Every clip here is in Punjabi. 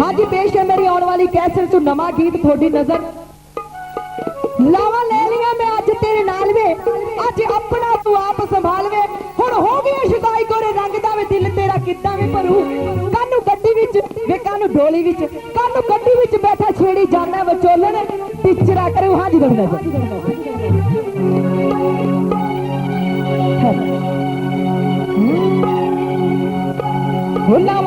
ਹਾਂਜੀ, ਪੇਸ਼ ਹੈ ਮੇਰੀ ਆਉਣ ਵਾਲੀ ਕੈਸਟ ਤੋਂ ਨਵਾਂ ਗੀਤ, ਤੁਹਾਡੀ ਨਜ਼ਰ। ਲਾਵਾ ਲੈ ਲਿਆ ਮੈਂ ਅੱਜ ਤੇਰੇ ਨਾਲ ਵੇ। ਅੱਜ ਆਪਣਾ ਤੂੰ ਆਪ ਸੰਭਾਲ ਵੇ। ਹੁਣ ਹੋ ਗਈ ਸ਼ੁਦਾਈ ਕੋਰੇ ਰੰਗ ਦਾ ਵੇ, ਦਿਲ ਤੇਰਾ ਕਿੱਦਾਂ ਵੇ ਭਰੂ। ਕਾਨੂੰ ਗੱਡੀ ਵਿੱਚ, ਵੇ ਕਾਨੂੰ ਡੋਲੀ ਵਿੱਚ ਕਾਨੂੰ ਗੱਡੀ ਵਿੱਚ ਬੈਠਾ ਛੇੜੀ ਜਾਣਾ ਵਿਚੋਲਣ ਟੀਚਰਾ ਕਰੂ ਹਾਂਜੀ, ਤੁਹਾਡੀ ਨਜ਼ਰ। ਹੁੱਲਾ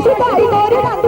ਸ਼ੁਦਾਈ ਤੋਰ ਰੰਗ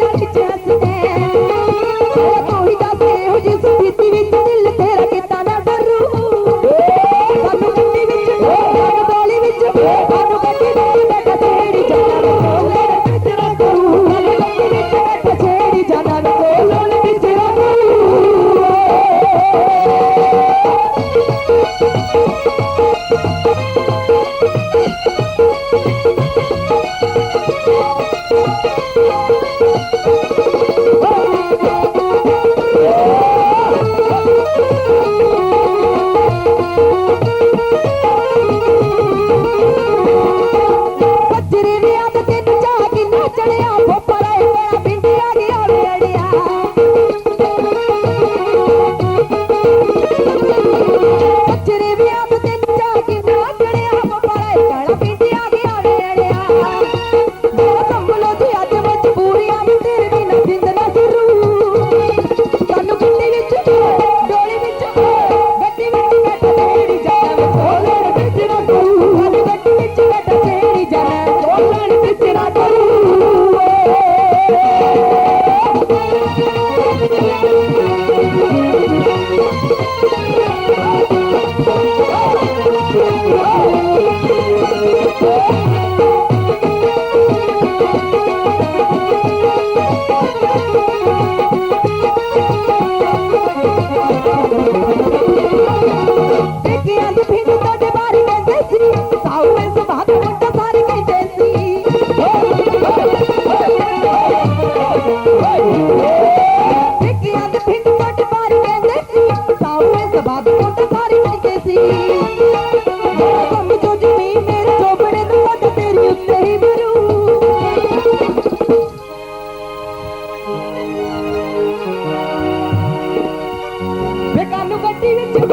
ਬੇਕਾਨੂੰ ਗੱਡੀ ਵਿੱਚ